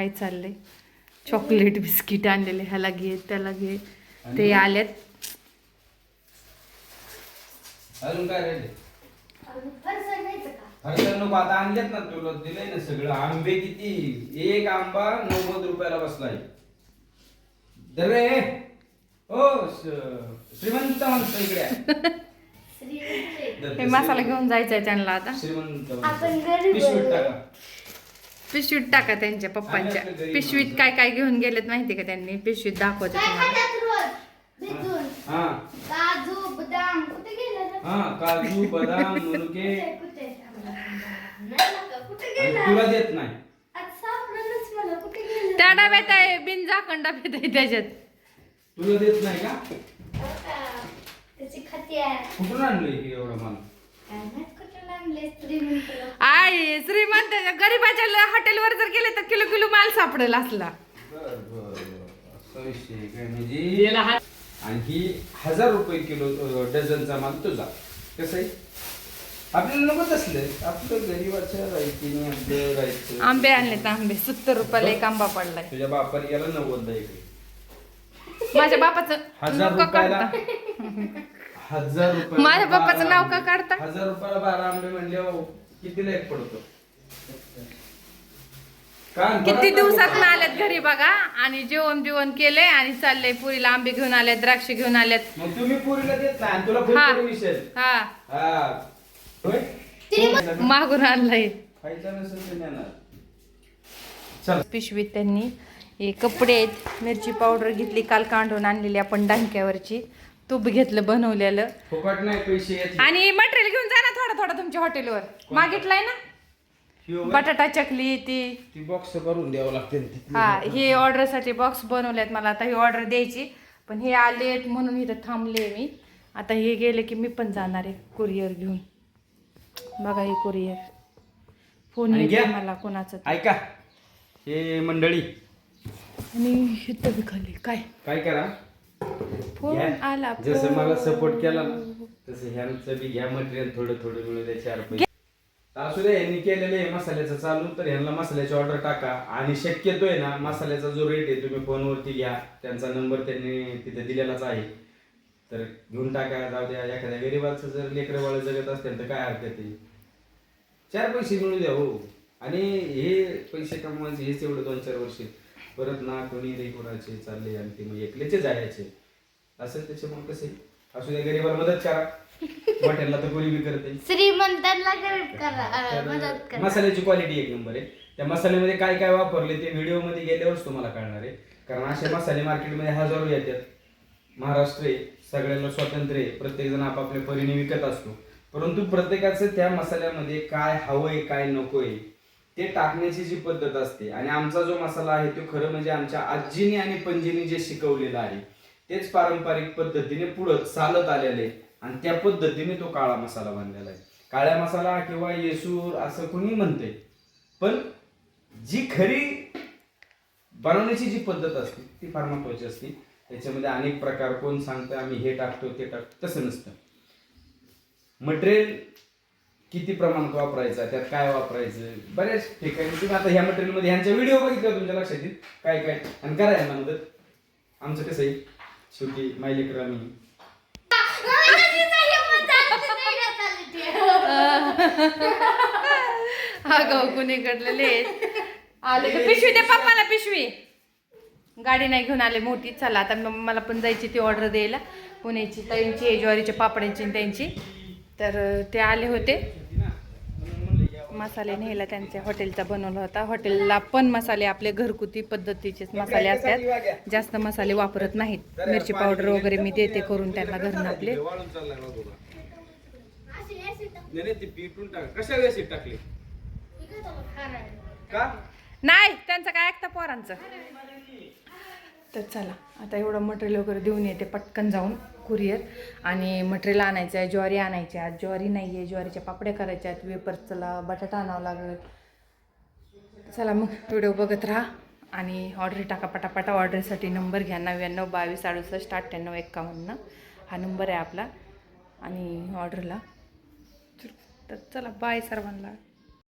काय चाललंय? Chocolate biscuit आणलेले ह्याला घे त्याला घे. ते आलेत. अजून काय राहिले? फरसाण घ्यायचं का? हरसर नको आता आणलेत ना तुला दिलंय ना सगळं. आंबे किती? एक आंबा नव्वद रुपयाला बसलाय. दर श- श्रीमंत माणसं इकडे हे मसाला घेऊन जायचंय त्यांना आता. श्रीमंत पिशवीत. टाका. पिशवीत टाका त्यांच्या पप्पांच्या. पिशवीत काय काय घेऊन गेलेत माहिती का त्यांनी? पिशवीत दाखवते काय तुम्हाला. खातात रोज? भेटून हा. काजू बदाम. कुठे गेला रे? हा काजू बदाम मुलके कुठे कुठे नाही ना का? कुठे आणि गेला? तुला देत नाही. आज सापडलंच मला. कुठे गेला? त्या डब्यात आहे बिन झाकण डब्यात आहे त्याच्यात. तुला देत नाही का? हो का? त्याची खाती आहे. कुठून आणलंय हे एवढं मला? काय. आय श्रीमंत गरीबाच्या हॉटेलवर जर गेले तर किलो किलो माल सापडेल असला. बर बर बर. असा विषय आहे काय म्हणजे? आणखी हजार रुपये किलो अ, डझनचा माल तुझा. कसं आहे? आपल्याला नको असलं आपलं गरीबाच्या रायतीने आपलं राहायचं आंबे आणलेत आंबे. सत्तर रुपयाला एक आंबा पडलाय. तुझ्या बापाने गेला नव्वद इकडे माझ्या बापाचं हजार नाव का रुपयाला काढता. हजार रुपये माझ्या बाप्पाचं नाव का काढता? हजार रुपयाला बारा आंबे म्हणले हो, कितीला एक पडतो? किती दिवसात. आल्यात घरी बघा. आणि जेवण बिवण केलंय आणि चाललंय पुरीला आंबे घेऊन आलेत द्राक्ष घेऊन मग तुम्ही पुरीला देत नाही आणि तुला हा. विषय हा. हा. होय? मागून आणलंय. खायचा नसेल तर नेणार. चल. पिशवीत त्यांनी हे कपडे आहेत मिरची पावडर घेतली काल कांडून आणलेली आपण डांक्यावरची. तूप घेतलं बनवलेलं. फुकट नाही पैसे याचे. आणि मटेरियल घेऊन जा ना थोडं थोडं तुमच्या हॉटेलवर मागितलंय ना? ह्यो बघ, बटाटा चकली ती. ती बॉक्स भरून द्यावं लागते हा हे ऑर्डरसाठी बॉक्स बनवलेत मला. आता ही ऑर्डर द्यायची. पण हे आलेत म्हणून इथं थांबले मी. आता हे गेले की मी पण जाणार आहे कुरिअर घेऊन. बघा हे कुरिअर फोन आणि येते घ्या. मला कोणाचं ते. ऐका. हे मंडळी. आणि बी खाली. काय? काय करा? फोन. आला जसं मला. सपोर्ट केला ना तसं ह्यांचं बी घ्या मटेरियल थोडं थोडं मिळू द्या चार पैसे. असू दे यांनी केलेलं आहे मसाल्याचं चालू तर ह्यांना मसाल्याची ऑर्डर टाका. आणि शक्यतो आहे ना मसाल्याचा जो रेट आहे तुम्ही फोनवरती घ्या. त्यांचा नंबर त्यांनी तिथे दिलेलाच आहे. तर घेऊन टाका जाऊ द्या. एखाद्या गरीबाचं जर लेकरं बाळ जगत असतील तर काय हरकत आहे? चार पैसे मिळू द्या हो. आणि हे पैसे कमवायचे हेच एवढं दोन चार वर्ष. परत ना कोणी रे कोणाचे चालले आणि ते मग एकलेचे जायचे असं त्याच्यामुळे कसं? असू द्या गरीबाला मदत करा. हॉटेलला तर कोणी बी करते. श्रीमंतांना गरीब करा अं, मदत तर करा. मसाल्याची क्वालिटी एक नंबर आहे. त्या मसाल्यामध्ये काय काय वापरले ते व्हिडिओमध्ये गेल्यावरच तुम्हाला कळणार आहे. कारण असे मसाले मार्केटमध्ये हजारो येतात. महाराष्ट्र आहे सगळ्यांना स्वातंत्र्य आहे. प्रत्येक जण आपापल्या परीने विकत असतो. परंतु प्रत्येकाचं त्या मसाल्यामध्ये काय हवंय काय नकोय ते टाकण्याची जी पद्धत असते. आणि आमचा जो मसाला आहे तो खरं म्हणजे आमच्या आजीने आणि पणजीने जे शिकवलेलं आहे तेच पारंपरिक पद्धतीने पुढं चालत आलेले आणि त्या पद्धतीने तो काळा मसाला बनलेला आहे. काळ्या मसाला किंवा येसूर असं कोणी म्हणते पण जी खरी बनवण्याची जी पद्धत असते ती फार महत्वाची असते. त्याच्यामध्ये अनेक प्रकार कोण सांगतं आम्ही हे टाकतो ते टाकतो तसं नसतं. मटेरियल किती प्रमाणात वापरायचं त्यात काय वापरायचं बऱ्याच ठिकाणी तुम्ही आता ह्या मटेरियलमध्ये ह्यांच्या व्हिडिओ बघितला तुमच्या लक्षात येईल. काय काय आणि करायला मदत. आमचं कसं आहे? शेवटी मायलेकर आम्ही अगं कुणीकडलेले आले तर पिशवी दे पप्पाला पिशवी. गाडी नाही घेऊन आले मोठी. चला आता मग मला पण जायची ती ऑर्डर द्यायला. पुण्याची ताईंची ज्वारीच्या पापड्यांची आणि त्यांची. तर अं, ते आले होते. मसाले न्यायला त्यांच्या हॉटेलचा बनवला होता. हॉटेलला पण मसाले आपले घरगुती पद्धतीचेच मसाले असतात. जास्त मसाले वापरत नाहीत. मिरची पावडर वगैरे मी देते करून त्यांना घरून आपले. नाही त्यांचं काय ऐकता पोरांचं? तर चला आता एवढं मटेरियल वगैरे देऊन येते पटकन जाऊन कुरिअर आणि मटेरियल आणायचं आहे ज्वारी आणायची आहे. आज ज्वारी नाही आहे ज्वारीच्या पापड्या करायच्या आहेत. चला बटाटा आणावं लागेल. चला मग व्हिडिओ बघत राहा. आणि ऑर्डर टाका पटापटा. ऑर्डरसाठी नंबर घ्या नव्याण्णव बावीस अडुसष्ट अठ्ठ्याण्णव एक्कावन्न. हा नंबर आहे आपला. आणि ऑर्डरला तर चला बाय सर्वांना.